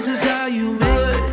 this is how you make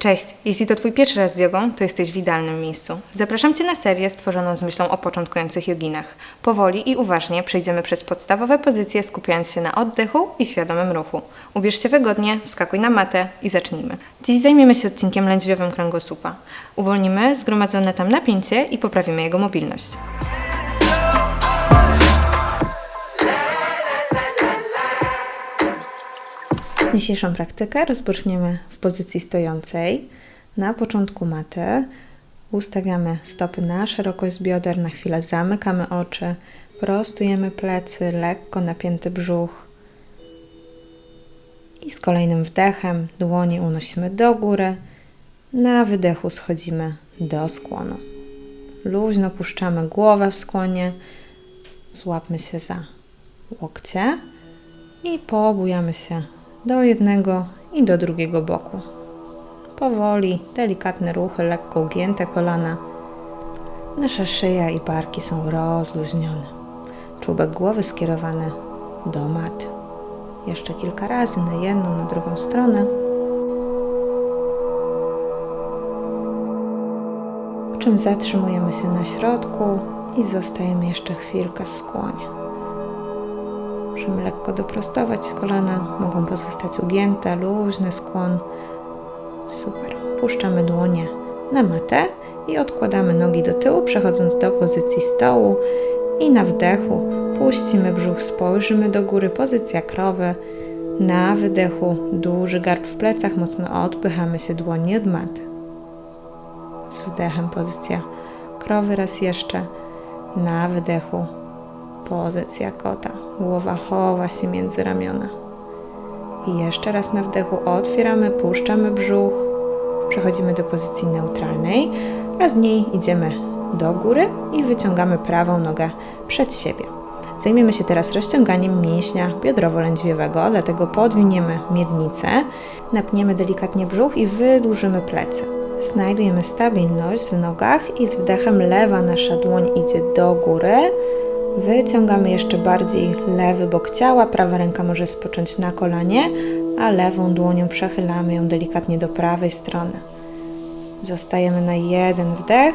Cześć! Jeśli to Twój pierwszy raz z jogą, to jesteś w idealnym miejscu. Zapraszam Cię na serię stworzoną z myślą o początkujących joginach. Powoli i uważnie przejdziemy przez podstawowe pozycje, skupiając się na oddechu i świadomym ruchu. Ubierz się wygodnie, wskakuj na matę i zacznijmy. Dziś zajmiemy się odcinkiem lędźwiowym kręgosłupa. Uwolnimy zgromadzone tam napięcie i poprawimy jego mobilność. Dzisiejszą praktykę rozpoczniemy w pozycji stojącej. Na początku maty ustawiamy stopy na szerokość bioder, na chwilę zamykamy oczy, prostujemy plecy, lekko napięty brzuch. I z kolejnym wdechem dłonie unosimy do góry. Na wydechu schodzimy do skłonu. Luźno puszczamy głowę w skłonie, złapmy się za łokcie i poobujamy się do jednego i do drugiego boku. Powoli, delikatne ruchy, lekko ugięte kolana. Nasza szyja i barki są rozluźnione. Czubek głowy skierowany do maty. Jeszcze kilka razy na jedną, na drugą stronę. Po czym zatrzymujemy się na środku i zostajemy jeszcze chwilkę w skłonie. Możemy lekko doprostować kolana, mogą pozostać ugięte, luźny skłon. Super. Puszczamy dłonie na matę i odkładamy nogi do tyłu, przechodząc do pozycji stołu. I na wdechu puścimy brzuch, spojrzymy do góry, pozycja krowy. Na wydechu duży garb w plecach, mocno odpychamy się dłoni od maty. Z wdechem pozycja krowy raz jeszcze. Na wydechu pozycja kota. Głowa chowa się między ramiona. I jeszcze raz na wdechu otwieramy, puszczamy brzuch. Przechodzimy do pozycji neutralnej, a z niej idziemy do góry i wyciągamy prawą nogę przed siebie. Zajmiemy się teraz rozciąganiem mięśnia biodrowo-lędźwiowego, dlatego podwiniemy miednicę, napniemy delikatnie brzuch i wydłużymy plecy. Znajdujemy stabilność w nogach i z wdechem lewa nasza dłoń idzie do góry, Wyciągamy jeszcze bardziej lewy bok ciała, prawa ręka może spocząć na kolanie, a lewą dłonią przechylamy ją delikatnie do prawej strony. Zostajemy na jeden wdech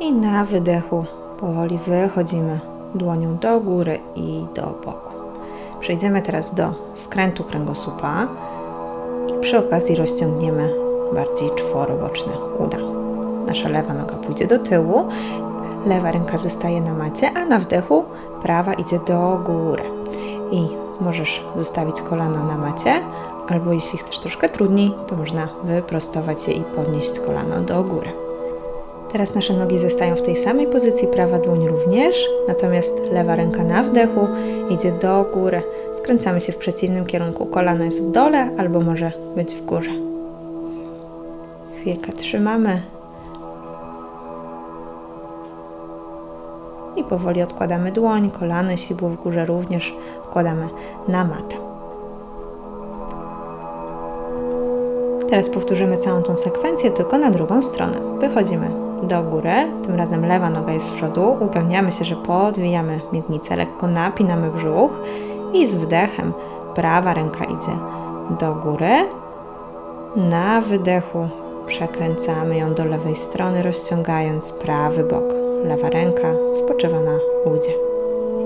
i na wydechu powoli wychodzimy dłonią do góry i do boku. Przejdziemy teraz do skrętu kręgosłupa i przy okazji rozciągniemy bardziej czworoboczne uda. Nasza lewa noga pójdzie do tyłu lewa ręka zostaje na macie, a na wdechu prawa idzie do góry. I możesz zostawić kolano na macie, albo jeśli chcesz troszkę trudniej, to można wyprostować je i podnieść kolano do góry. Teraz nasze nogi zostają w tej samej pozycji, prawa dłoń również, natomiast lewa ręka na wdechu idzie do góry. Skręcamy się w przeciwnym kierunku. Kolano jest w dole albo może być w górze. Chwilkę trzymamy i powoli odkładamy dłoń, kolano, jeśli było w górze również odkładamy na matę. Teraz powtórzymy całą tą sekwencję, tylko na drugą stronę. Wychodzimy do góry, tym razem lewa noga jest z przodu, upewniamy się, że podwijamy miednicę, lekko napinamy brzuch i z wdechem prawa ręka idzie do góry. Na wydechu przekręcamy ją do lewej strony, rozciągając prawy bok lewa ręka spoczywa na udzie.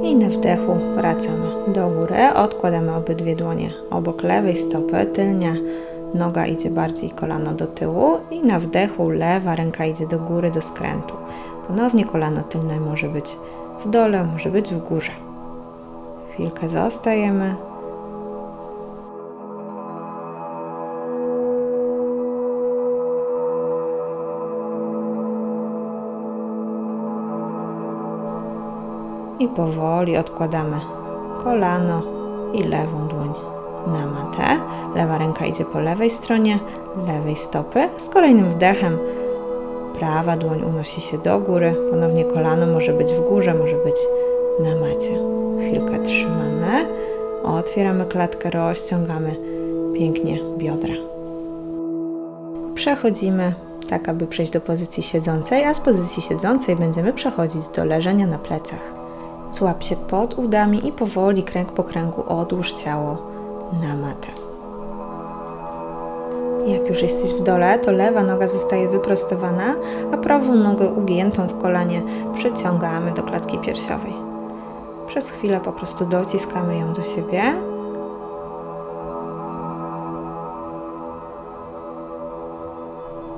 I na wdechu wracamy do góry, odkładamy obydwie dłonie obok lewej stopy, tylnia noga idzie bardziej kolano do tyłu i na wdechu lewa ręka idzie do góry do skrętu. Ponownie kolano tylne może być w dole, może być w górze. Chwilkę zostajemy, i powoli odkładamy kolano i lewą dłoń na matę. Lewa ręka idzie po lewej stronie lewej stopy. Z kolejnym wdechem prawa dłoń unosi się do góry. Ponownie kolano może być w górze, może być na macie. Chwilkę trzymamy. Otwieramy klatkę, rozciągamy pięknie biodra. Przechodzimy tak aby przejść do pozycji siedzącej, a z pozycji siedzącej będziemy przechodzić do leżenia na plecach. Złap się pod udami i powoli kręg po kręgu odłóż ciało na matę. Jak już jesteś w dole, to lewa noga zostaje wyprostowana, a prawą nogę ugiętą w kolanie przyciągamy do klatki piersiowej. Przez chwilę po prostu dociskamy ją do siebie.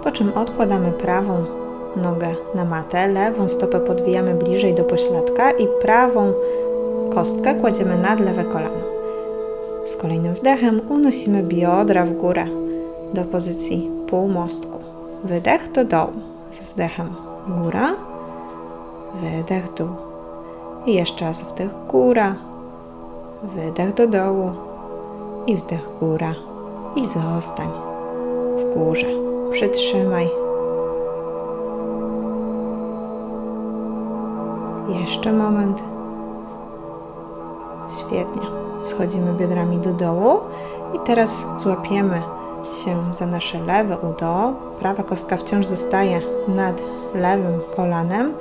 Po czym odkładamy prawą nogę na matę, lewą stopę podwijamy bliżej do pośladka i prawą kostkę kładziemy nad lewe kolano. Z kolejnym wdechem unosimy biodra w górę do pozycji półmostku. Wydech do dołu. Z wdechem góra, wydech dół. I jeszcze raz wdech góra, wydech do dołu i wdech góra. I zostań w górze. Przytrzymaj. Jeszcze moment. Świetnie. Schodzimy biodrami do dołu i teraz złapiemy się za nasze lewe udo. Prawa kostka wciąż zostaje nad lewym kolanem.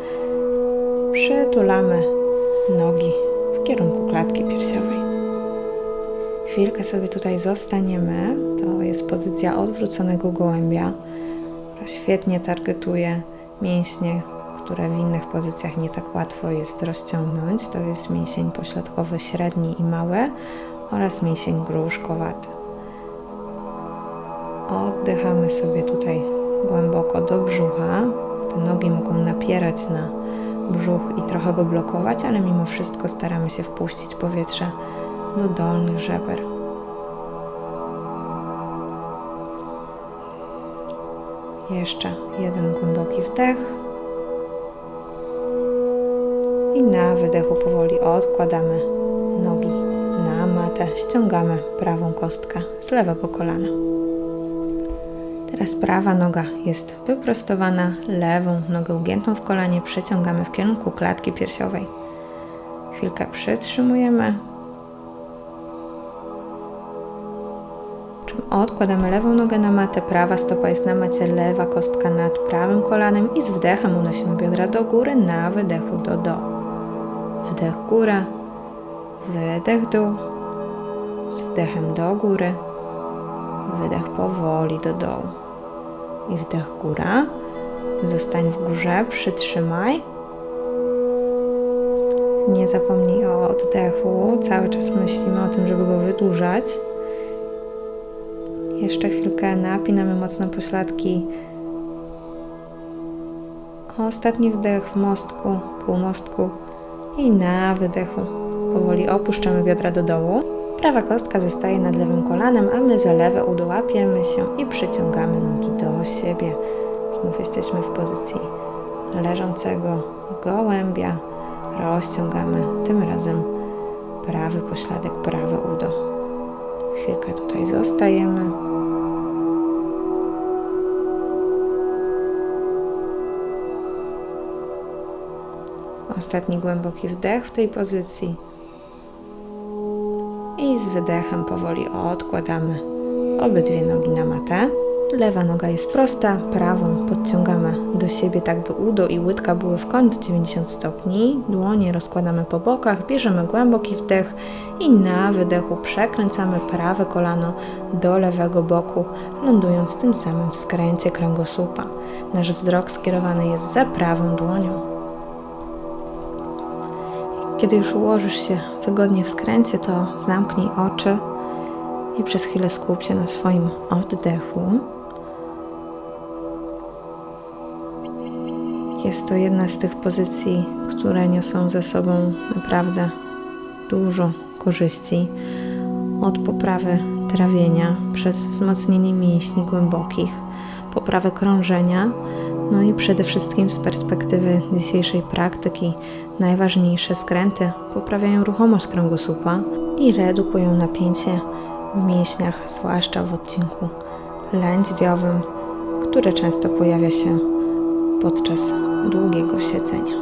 Przytulamy nogi w kierunku klatki piersiowej. Chwilkę sobie tutaj zostaniemy. To jest pozycja odwróconego gołębia, która świetnie targetuje mięśnie, które w innych pozycjach nie tak łatwo jest rozciągnąć. To jest mięsień pośladkowy średni i mały oraz mięsień gruszkowaty. Oddychamy sobie tutaj głęboko do brzucha. Te nogi mogą napierać na brzuch i trochę go blokować, ale mimo wszystko staramy się wpuścić powietrze do dolnych żeber. Jeszcze jeden głęboki wdech. I na wydechu powoli odkładamy nogi na matę. Ściągamy prawą kostkę z lewego kolana. Teraz prawa noga jest wyprostowana, lewą nogę ugiętą w kolanie przeciągamy w kierunku klatki piersiowej. Chwilkę przytrzymujemy. Czym odkładamy lewą nogę na matę, prawa stopa jest na macie, lewa kostka nad prawym kolanem i z wdechem unosimy biodra do góry, na wydechu do dołu. Wdech góra, wydech dół, z wdechem do góry, wydech powoli do dołu i wdech góra. Zostań w górze, przytrzymaj. Nie zapomnij o oddechu. Cały czas myślimy o tym, żeby go wydłużać. Jeszcze chwilkę napinamy mocno pośladki. Ostatni wdech w mostku, półmostku i na wydechu. Powoli opuszczamy biodra do dołu. Prawa kostka zostaje nad lewym kolanem, a my za lewe udo łapiemy się i przyciągamy nogi do siebie. Znów jesteśmy w pozycji leżącego gołębia. Rozciągamy tym razem prawy pośladek, prawe udo. Chwilkę tutaj zostajemy. Ostatni głęboki wdech w tej pozycji i z wydechem powoli odkładamy obydwie nogi na matę. Lewa noga jest prosta, prawą podciągamy do siebie tak by udo i łydka były w kąt 90 stopni. Dłonie rozkładamy po bokach, bierzemy głęboki wdech i na wydechu przekręcamy prawe kolano do lewego boku, lądując tym samym w skręcie kręgosłupa. Nasz wzrok skierowany jest za prawą dłonią. Kiedy już ułożysz się wygodnie w skręcie, to zamknij oczy i przez chwilę skup się na swoim oddechu. Jest to jedna z tych pozycji, które niosą ze sobą naprawdę dużo korzyści. Od poprawy trawienia przez wzmocnienie mięśni głębokich, poprawę krążenia, no i przede wszystkim z perspektywy dzisiejszej praktyki najważniejsze skręty poprawiają ruchomość kręgosłupa i redukują napięcie w mięśniach, zwłaszcza w odcinku lędźwiowym, które często pojawia się podczas długiego siedzenia.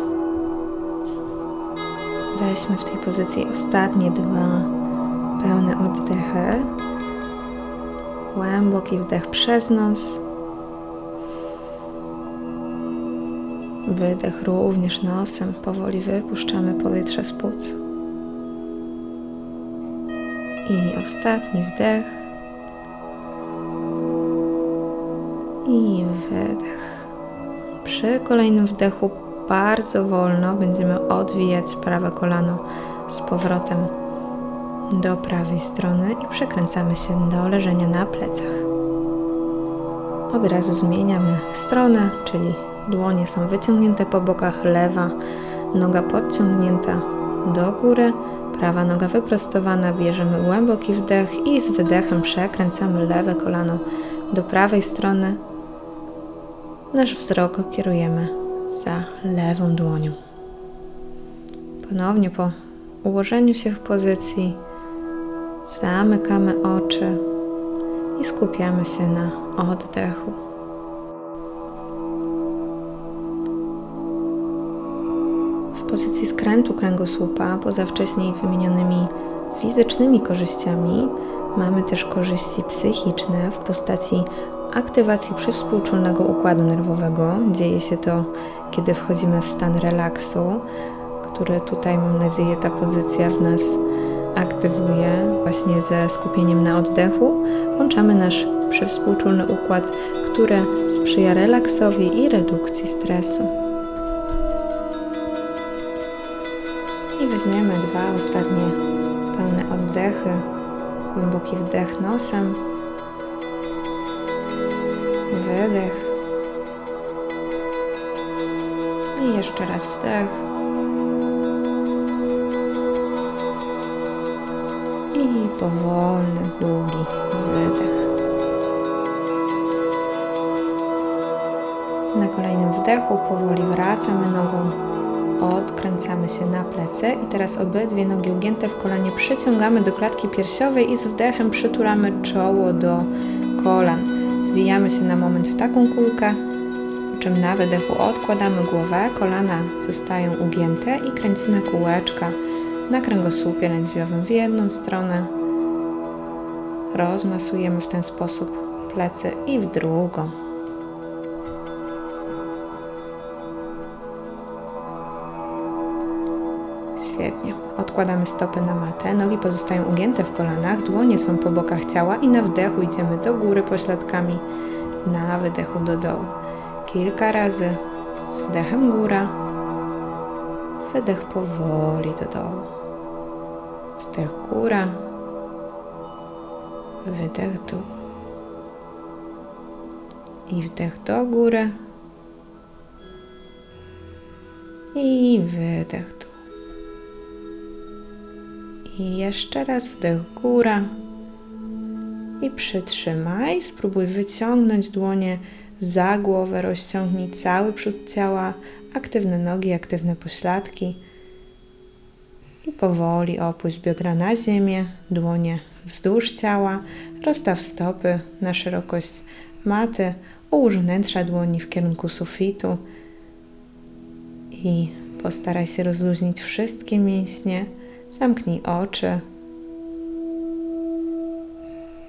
Weźmy w tej pozycji ostatnie dwa pełne oddechy. Głęboki wdech przez nos Wydech również nosem. Powoli wypuszczamy powietrze z płuc. I ostatni wdech. I wydech. Przy kolejnym wdechu bardzo wolno będziemy odwijać prawe kolano z powrotem do prawej strony i przekręcamy się do leżenia na plecach. Od razu zmieniamy stronę, czyli dłonie są wyciągnięte po bokach, lewa noga podciągnięta do góry, prawa noga wyprostowana, bierzemy głęboki wdech i z wydechem przekręcamy lewe kolano do prawej strony. Nasz wzrok kierujemy za lewą dłonią. Ponownie po ułożeniu się w pozycji zamykamy oczy i skupiamy się na oddechu. Skrętu kręgosłupa, poza wcześniej wymienionymi fizycznymi korzyściami, mamy też korzyści psychiczne w postaci aktywacji przywspółczulnego układu nerwowego. Dzieje się to, kiedy wchodzimy w stan relaksu, który tutaj, mam nadzieję, ta pozycja w nas aktywuje właśnie ze skupieniem na oddechu. Włączamy nasz przywspółczulny układ, który sprzyja relaksowi i redukcji stresu. I weźmiemy dwa ostatnie pełne oddechy. Głęboki wdech nosem wydech. I jeszcze raz wdech. I powolny, długi wydech. Na kolejnym wdechu powoli wracamy nogą, odkręcamy się na plecy i teraz obydwie nogi ugięte w kolanie przyciągamy do klatki piersiowej i z wdechem przytulamy czoło do kolan. Zwijamy się na moment w taką kulkę, po czym na wydechu odkładamy głowę, kolana zostają ugięte i kręcimy kółeczka na kręgosłupie lędźwiowym w jedną stronę. Rozmasujemy w ten sposób plecy i w drugą. Świetnie. Odkładamy stopy na matę, nogi pozostają ugięte w kolanach, dłonie są po bokach ciała i na wdechu idziemy do góry pośladkami, na wydechu do dołu. Kilka razy z wdechem góra, wydech powoli do dołu. Wdech góra, wydech dół. I wdech do góry. I wydech. I jeszcze raz wdech góra. I przytrzymaj. Spróbuj wyciągnąć dłonie za głowę, rozciągnij cały przód ciała, aktywne nogi, aktywne pośladki. I powoli opuść biodra na ziemię, dłonie wzdłuż ciała, rozstaw stopy na szerokość maty, ułóż wnętrza dłoni w kierunku sufitu i postaraj się rozluźnić wszystkie mięśnie. Zamknij oczy.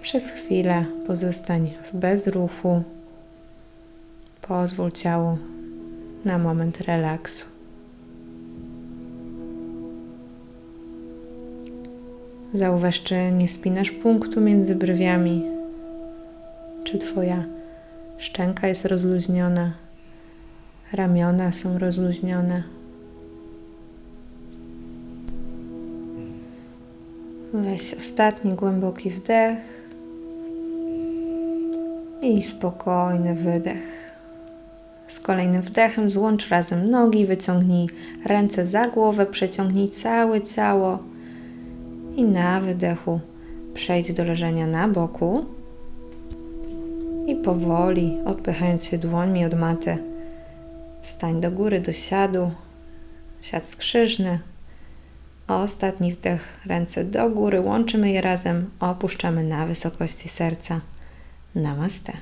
Przez chwilę pozostań w bezruchu. Pozwól ciału na moment relaksu. Zauważ, czy nie spinasz punktu między brwiami, czy Twoja szczęka jest rozluźniona, ramiona są rozluźnione. Weź ostatni głęboki wdech i spokojny wydech. Z kolejnym wdechem złącz razem nogi, wyciągnij ręce za głowę, przeciągnij całe ciało i na wydechu przejdź do leżenia na boku i powoli, odpychając się dłońmi od maty, wstań do góry, do siadu, siad skrzyżny, Ostatni wdech, ręce do góry, łączymy je razem, opuszczamy na wysokości serca. Namaste.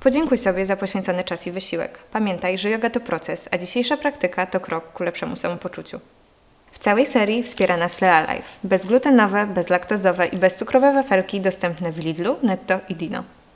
Podziękuj sobie za poświęcony czas i wysiłek. Pamiętaj, że yoga to proces, a dzisiejsza praktyka to krok ku lepszemu samopoczuciu. W całej serii wspiera nas Lea Life. Bezglutenowe, bezlaktozowe i bezcukrowe wafelki dostępne w Lidlu, Netto i Dino.